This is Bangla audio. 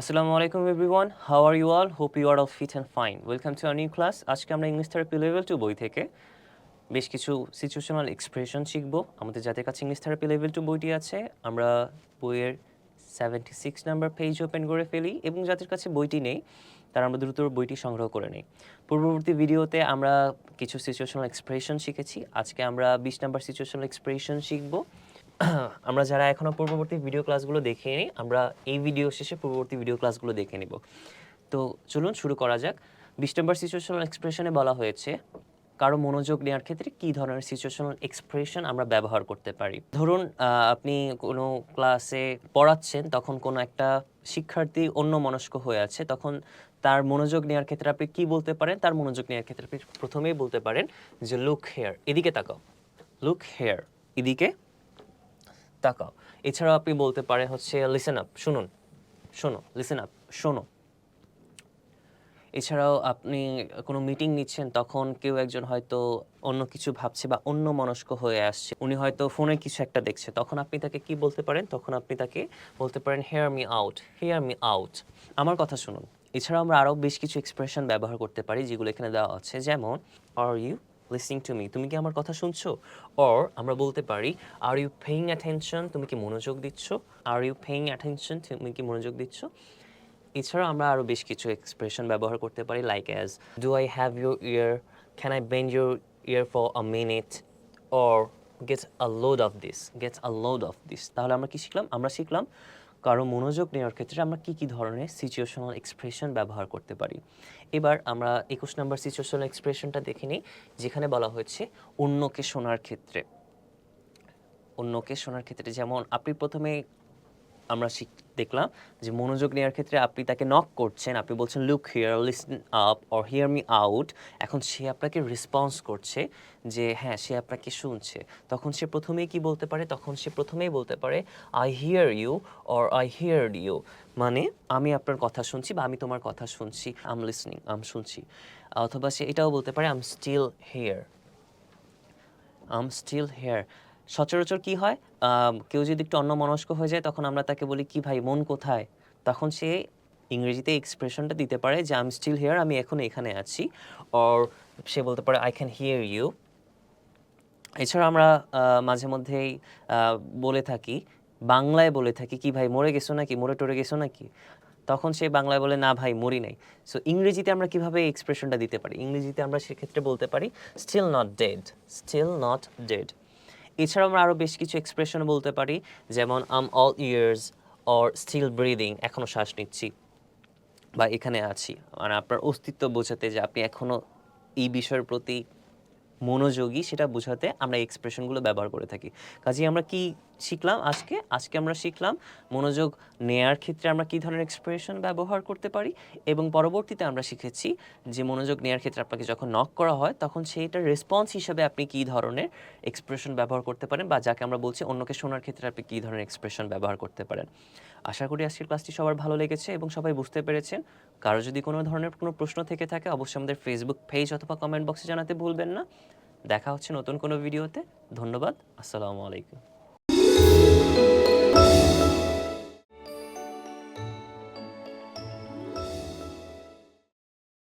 আসসালামু আলাইকুম everyone how are you all hope you are all fit and fine welcome to our new class আজকে আমরা ইংলিশ থেরাপি লেভেল টু বই থেকে বেশ কিছু সিচুয়েশনাল এক্সপ্রেশন শিখব। আমাদের যাদের কাছে ইংলিশ থেরাপি লেভেল টু বইটি আছে, আমরা বইয়ের seventy six number page open করে ফেলি এবং যাদের কাছে বইটি নেই, তারা আমরা দ্রুত বইটি সংগ্রহ করে নিই। পূর্ববর্তী ভিডিওতে আমরা কিছু সিচুয়েশনাল এক্সপ্রেশন শিখেছি। আজকে আমরা বিশ নাম্বার সিচুয়েশনাল এক্সপ্রেশন শিখব। আমরা যারা এখনও পূর্ববর্তী ভিডিও ক্লাসগুলো দেখে নিই আমরা এই ভিডিও শেষে পূর্ববর্তী ভিডিও ক্লাসগুলো দেখে নিব। তো চলুন শুরু করা যাক। বিশ নম্বর সিচুয়েশনাল এক্সপ্রেশনে বলা হয়েছে, কারও মনোযোগ নেওয়ার ক্ষেত্রে কী ধরনের সিচুয়েশনাল এক্সপ্রেশন আমরা ব্যবহার করতে পারি? ধরুন আপনি কোনো ক্লাসে পড়াচ্ছেন, তখন কোনো একটা শিক্ষার্থী অন্য মনস্ক হয়ে আছে, তখন তার মনোযোগ নেওয়ার ক্ষেত্রে আপনি কী বলতে পারেন? তার মনোযোগ নেওয়ার ক্ষেত্রে আপনি প্রথমেই বলতে পারেন যে লুক হেয়ার এদিকে তাকাও। লুক হেয়ার এদিকে তাকাও। এছাড়াও আপনি বলতে পারেন হচ্ছে লিসেন আপ শুনুন, শোনো লিসেন আপ শোনো। এছাড়াও আপনি কোনো মিটিং নিচ্ছেন, তখন কেউ একজন হয়তো অন্য কিছু ভাবছে বা অন্য মনস্ক হয়ে আসছে। উনি হয়তো ফোনে কিছু একটা দেখছে, তখন আপনি তাকে কি বলতে পারেন? তখন আপনি তাকে বলতে পারেন hear me out hear me out আমার কথা শুনুন। এছাড়াও আমরা আরও বেশ কিছু এক্সপ্রেশন ব্যবহার করতে পারি, যেগুলো এখানে দেওয়া আছে। যেমন are you listening to me তুমি কি আমার কথা শুনছো? অর আমরা বলতে পারি আর ইউ পেইং অ্যাটেনশন তুমি কি মনোযোগ দিচ্ছ? আর ইউ পেইং অ্যাটেনশন তুমি কি মনোযোগ দিচ্ছ? এছাড়াও আমরা আরও বেশ কিছু এক্সপ্রেশন ব্যবহার করতে পারি like as do I have your ear can I bend your ear for a minute or gets a load of this gets a load of this তাহলে আমরা কি শিখলাম? আমরা শিখলাম কারও মনোযোগ নেওয়ার ক্ষেত্রে আমরা কি কি ধরনের সিচুয়েশনাল এক্সপ্রেশন ব্যবহার করতে পারি? এবার আমরা একুশ নম্বর সিচুয়েশনাল এক্সপ্রেশনটা দেখে নিই, যেখানে বলা হয়েছে অন্যকে শোনার ক্ষেত্রে। অন্যকে শোনার ক্ষেত্রে যেমন আপনি প্রথমে আমরা দেখলাম যে মনোযোগ নেওয়ার ক্ষেত্রে আপনি তাকে নক করছেন। আপনি বলছেন look here listen up or hear me out এখন সে আপনাকে রেসপন্স করছে যে হ্যাঁ সে আপনাকে শুনছে। তখন সে প্রথমেই কি বলতে পারে? তখন সে প্রথমেই বলতে পারে I hear you or I hear you মানে আমি আপনার কথা শুনছি বা আমি তোমার কথা শুনছি। আম লিসনিং আম শুনছি। অথবা সে এটাও বলতে পারে I'm still here I'm still here সচরাচর কি হয়? কেউ যদি একটু অন্য মনস্ক হয়ে যায়, তখন আমরা তাকে বলি, কি ভাই, মন কোথায়? তখন সে ইংরেজিতে এক্সপ্রেশনটা দিতে পারে যে আম স্টিল হেয়ার আমি এখন এখানে আছি। অর সে বলতে পারে আই ক্যান হিয়ার ইউ এছাড়া আমরা মাঝে মধ্যেই বলে থাকি, বাংলায় বলে থাকি, কি ভাই, মরে গেছো নাকি? মরে টরে গেছো নাকি? তখন সে বাংলায় বলে, না ভাই, মরি নাই। সো ইংরেজিতে আমরা কীভাবে এক্সপ্রেশনটা দিতে পারি? ইংরেজিতে আমরা সেক্ষেত্রে বলতে পারি still not dead still not dead এছাড়াও আমরা আরও বেশ কিছু এক্সপ্রেশন বলতে পারি, যেমন I'm all ears or still breathing এখনও শ্বাস নিচ্ছি বা এখানে আছি মানে আপনার অস্তিত্ব বোঝাতে যে আপনি এখনও এই বিষয়ের প্রতি মনোযোগী, সেটা বোঝাতে আমরা এক্সপ্রেশনগুলো ব্যবহার করে থাকি। কাজে আমরা কি শিখলাম, আজকে আজকে আমরা শিখলাম মনোযোগ নেয়ার ক্ষেত্রে আমরা কী ধরনের এক্সপ্রেশন ব্যবহার করতে পারি এবং পরবর্তীতে আমরা শিখেছি যে মনোযোগ নেয়ার ক্ষেত্রে আপনাকে যখন নক করা হয়, তখন সেইটার রেসপন্স হিসাবে আপনি কী ধরনের এক্সপ্রেশন ব্যবহার করতে পারেন বা যাকে আমরা বলছি অন্যকে শোনার ক্ষেত্রে আপনি কী ধরনের এক্সপ্রেশন ব্যবহার করতে পারেন। আশা করি আজকের ক্লাসটি সবার ভালো লেগেছে এবং সবাই বুঝতে পেরেছেন। কারও যদি কোনো ধরনের কোনো প্রশ্ন থেকে থাকে, অবশ্যই আমাদের ফেসবুক পেজ অথবা কমেন্ট বক্সে জানাতে ভুলবেন না। দেখা হচ্ছে নতুন কোনো ভিডিওতে ধন্যবাদ। আসসালামু আলাইকুম।